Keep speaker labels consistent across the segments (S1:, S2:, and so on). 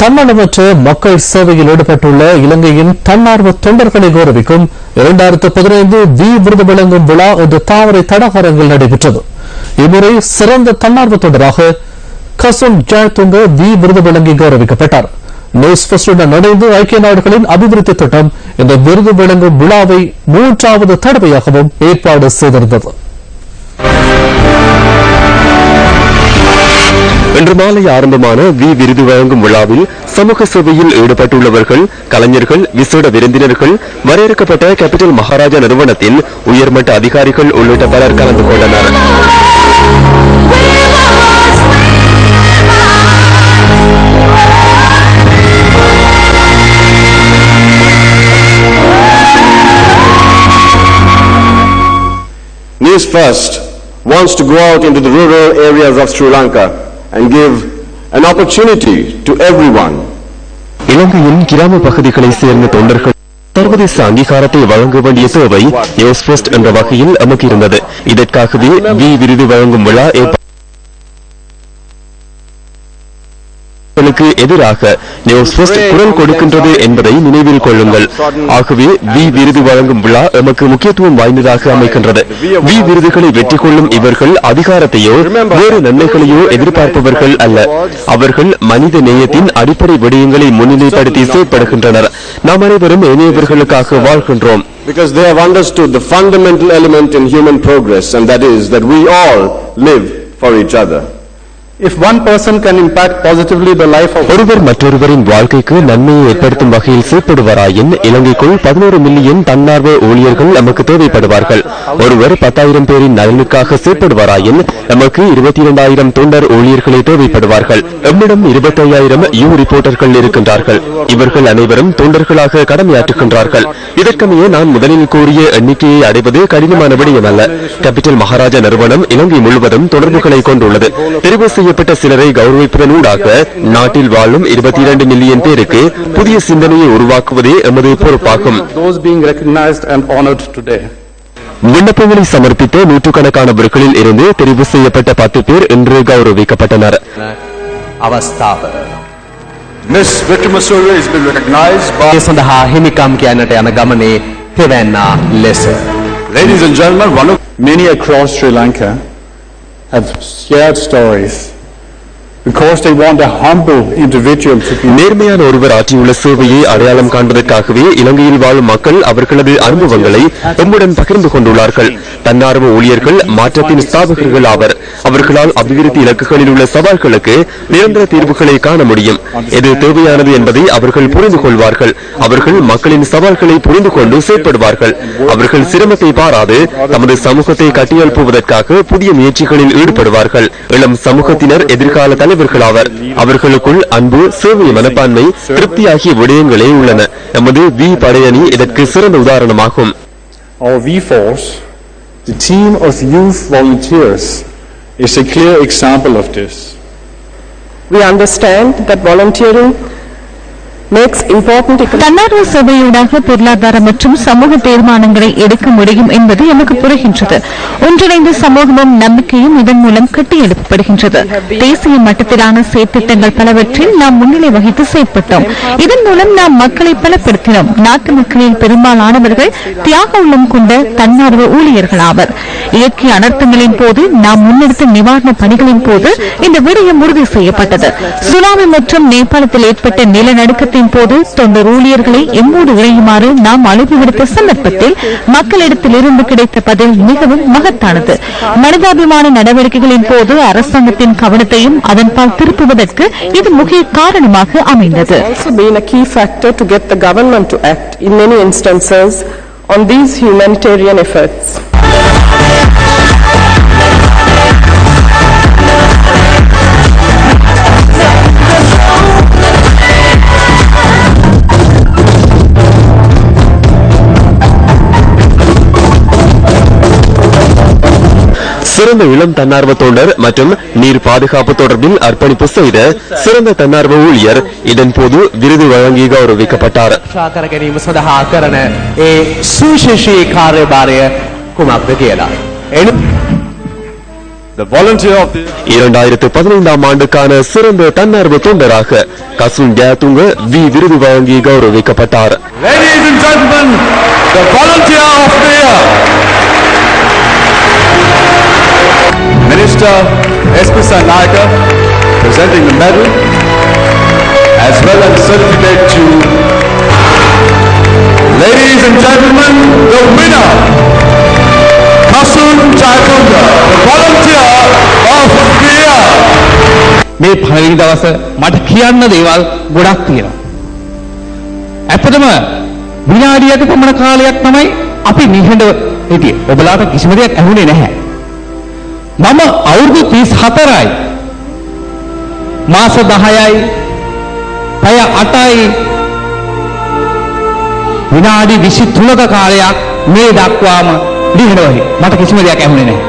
S1: தன்னலமற்ற மக்கள் சேவையில் ஈடுபட்டுள்ள இலங்கையின் தன்னார்வ தொண்டர்களை கௌரவிக்கும் இரண்டாயிரத்து பதினைந்து வி விருது வழங்கும் விழா இன்று தாவரை தடகரங்கில் நடைபெற்றது. இம்முறை சிறந்த தன்னார்வ தொண்டராக கசும் ஜெயதுங்க வி விருது வழங்கி கௌரவிக்கப்பட்டார். நியூஸ் பஸ்டுடன் இணைந்து ஐக்கிய நாடுகளின் அபிவிருத்தி திட்டம் இந்த விருது வழங்கும் விழாவை மூன்றாவது தடவையாகவும் ஏற்பாடு செய்திருந்தது.
S2: இன்று மாலை ஆரம்பமான வி விருது வழங்கும் விழாவில் சமூக சேவையில் ஈடுபட்டுள்ளவர்கள் கலைஞர்கள் விசேட விருந்தினர்கள் வரையறுக்கப்பட்ட கேபிட்டல் மகாராஜா நிறுவனத்தின் உயர்மட்ட அதிகாரிகள் உள்ளிட்ட பலர் கலந்து கொண்டனர்.
S3: News First wants to go out into the rural areas of Sri Lanka. And give an opportunity to everyone.
S2: இலங்கையின் கிராம பகுதிகளை சேர்ந்த தொண்டர்கள் சர்வதேச அங்கீகாரத்தை வழங்க வேண்டிய தேவை என்ற வகையில் நமக்கு இருந்தது இதற்காகவே வி விருது வழங்கும் விழா களுக்கு எதிராக நியூஸ் குரல் கொடுக்கின்றது என்பதை நினைவில் கொள்ளுங்கள் ஆகவே வி விருது வழங்கும் விழா எமக்கு முக்கியத்துவம் வாய்ந்ததாக அமைக்கின்றது வி விருதுகளை வெற்றி கொள்ளும் இவர்கள் அதிகாரத்தையோ வேறு நன்மைகளையோ எதிர்பார்ப்பவர்கள் அல்ல அவர்கள் மனித நேயத்தின் அடிப்படை விடயங்களை முன்னிலைப்படுத்தி செயற்படுகின்றனர் நாம் அனைவரும் இணையவர்களுக்காக வாழ்கின்றோம்
S3: because they have understood the fundamental element in human progress and that is that we all live for each other.
S2: ஒருவர் மற்றொருவரின் வாழ்க்கைக்கு நன்மையை ஏற்படுத்தும் வகையில் செயற்படுவாராயின் இலங்கைக்குள் பதினோரு மில்லியன் தன்னார்வ ஊழியர்கள் நமக்கு தேவைப்படுவார்கள். ஒருவர் பத்தாயிரம் பேரின் நலனுக்காக செயற்படுவாராயின் நமக்கு இருபத்தி இரண்டாயிரம் தொண்டர் ஊழியர்களே தேவைப்படுவார்கள். எம்மிடம் இருபத்தையாயிரம் யூ ரிப்போர்ட்டர்கள் இருக்கின்றார்கள். இவர்கள் அனைவரும் தொண்டர்களாக கடமையாற்றுகின்றார்கள். இதற்கமைய நான் முதலில் கூறிய எண்ணிக்கையை அடைவது கடினமான விடயமல்ல கேபிட்டல் மகாராஜா நிறுவனம் இலங்கை முழுவதும் தொடர்புகளை கொண்டுள்ளது. தெரிவு செய்யப்பட்ட சிலரை கௌரவிப்பதனூடாக நாட்டில் வாழும் இருபத்தி இரண்டு மில்லியன் பேருக்கு புதிய சிந்தனையை உருவாக்குவதே எமது பொறுப்பாகும்
S4: those being recognized and honored today.
S2: விண்ணப்பங்களை சமர்ப்பித்த நூற்றுக்கணக்கானவர்களில் இருந்து தெரிவு செய்யப்பட்ட பத்து பேர் இன்று கௌரவிக்கப்பட்டனர்
S5: අවස්ථාව.
S6: Miss Vikramasura has been recognized by...
S5: ඒ සඳහා හිමිකම් කියන්නට යන ගමනේ තෙවැන්නා ලෙස.
S6: Ladies and gentlemen, one of...
S4: Many across Sri Lanka have shared stories
S2: நேர்மையான ஒருவர் ஆற்றியுள்ள சேவையை அடையாளம் காண்பதற்காகவே இலங்கையில் வாழும் மக்கள் அவர்களது அனுபவங்களை எம்முடன் பகிர்ந்து கொண்டுள்ளார்கள். தன்னார்வ ஊழியர்கள் மாற்றத்தின் ஸ்தாபகர்கள் ஆவர். அவர்களால் அபிவிருத்தி இலக்குகளில் உள்ள சவால்களுக்கு நிரந்தர தீர்வுகளை காண முடியும். எது தேவையானது என்பதை அவர்கள் புரிந்து கொள்வார்கள். அவர்கள் மக்களின் சவால்களை புரிந்து கொண்டு செயற்படுவார்கள். அவர்கள் சிரமத்தை பாராது தமது சமூகத்தை கட்டியெழுப்புவதற்காக புதிய முயற்சிகளில் ஈடுபடுவார்கள். இளம் சமூகத்தினர் எதிர்கால தலைவர் ஆவர் அவர்களுக்குள் அன்பு சேவை மனப்பான்மை திருப்தி ஆகிய விடயங்களே உள்ளன எமது வி படையணி இதற்கு சிறந்த உதாரணமாகும்
S4: our V-Force, the team of youth volunteers, is a clear example of this.
S7: We understand that volunteering
S8: தன்னார்வ சபையூடாக பொருளாதார மற்றும் சமூக தீர்மானங்களை எடுக்க முடியும் என்பது எமக்கு புரிகின்றது. ஒன்றிணைந்த சமூகமும் நம்பிக்கையும் இதன் மூலம் கட்டியெழுப்பப்படுகின்றது. தேசிய மட்டத்திலான செயற்திட்டங்கள் பலவற்றில் நாம் முன்னிலை வகித்து செயற்பட்டோம். இதன் மூலம் நாம் மக்களை பலப்படுத்தினோம். நாட்டு மக்களில் பெரும்பாலானவர்கள் தியாக உள்ளம் கொண்ட தன்னார்வ ஊழியர்கள் ஆவர் இயற்கை அனர்த்தங்களின் போது நாம் முன்னெடுத்த நிவாரண பணிகளின் போது இந்த விடயம் உறுதி செய்யப்பட்டது. சுனாமி மற்றும் நேபாளத்தில் ஏற்பட்ட நிலநடுக்கத்தை நிலநடுக்கத்தின் போது தொண்டர் ஊழியர்களை எம்மோடு இணையுமாறு நாம் அழைப்பு விடுத்த சந்தர்ப்பத்தில் மக்களிடத்தில் இருந்து கிடைத்த பதில் மிகவும் மகத்தானது மனிதாபிமான நடவடிக்கைகளின் போது அரசாங்கத்தின் கவனத்தையும் அதன்பால் திருப்புவதற்கு இது முக்கிய காரணமாக அமைந்தது
S7: on these humanitarian efforts.
S2: சிறந்த இளம் தன்னார்வ தொண்டர் மற்றும் நீர் பாதுகாப்பு தொடர்பில் அர்ப்பணிப்பு செய்த சிறந்த தன்னார்வ ஊழியர் இதன் போது விருது வழங்கி கௌரவிக்கப்பட்டார். இரண்டாயிரத்து பதினைந்தாம் ஆண்டுக்கான சிறந்த தன்னார்வ தொண்டராக கசுன் ஜயத்துங்க வி விருது வழங்கி கௌரவிக்கப்பட்டார்.
S6: Minister S.P. Nayaka presenting the medal as well as certificate to ladies and gentlemen, the winner, Kasun Jayatunga, the volunteer of the year.
S5: මේ පළවෙනි දවස මට කියන්න දේවල් ගොඩක් තියෙනවා. ඇත්තටම විනාඩියක පමණ කාලයක් තමයි අපි නිහඬව හිටියේ. ඔබලාට කිසිම දෙයක් ඇහුනේ නැහැ. මම අවුරුදු 34යි. මාස 10යි. පැය 8යි. විනාඩි 23ක කාලයක් මේ දක්වාම නිහඬව හිටියේ. මට කිසිම දෙයක් ඇහුනේ නැහැ.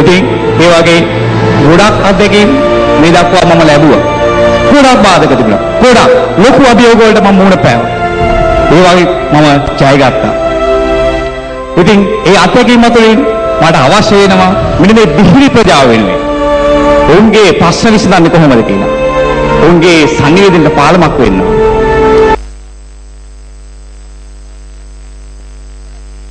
S5: ඉතින් ඒ වගේ ගොඩක් අත්දැකීම් මේ දක්වා මම ලැබුවා. ගොඩක් බාධක තිබුණා. ගොඩක් ලොකු අභියෝග වලට මම මුහුණ පෑවා. ඒ වගේ මම ජය ගත්තා. ඉතින් ඒ අත්දැකීම් අතරින් මට අවශ්‍ය වෙනවා මෙන්න මේ දිහිරි ප්‍රජාව වෙනුවෙන්. ඔවුන්ගේ ප්‍රශ්න විසඳන්නේ කොහොමද කියලා. ඔවුන්ගේ සංවේදනයට පාලමක් වෙන්න ඕන.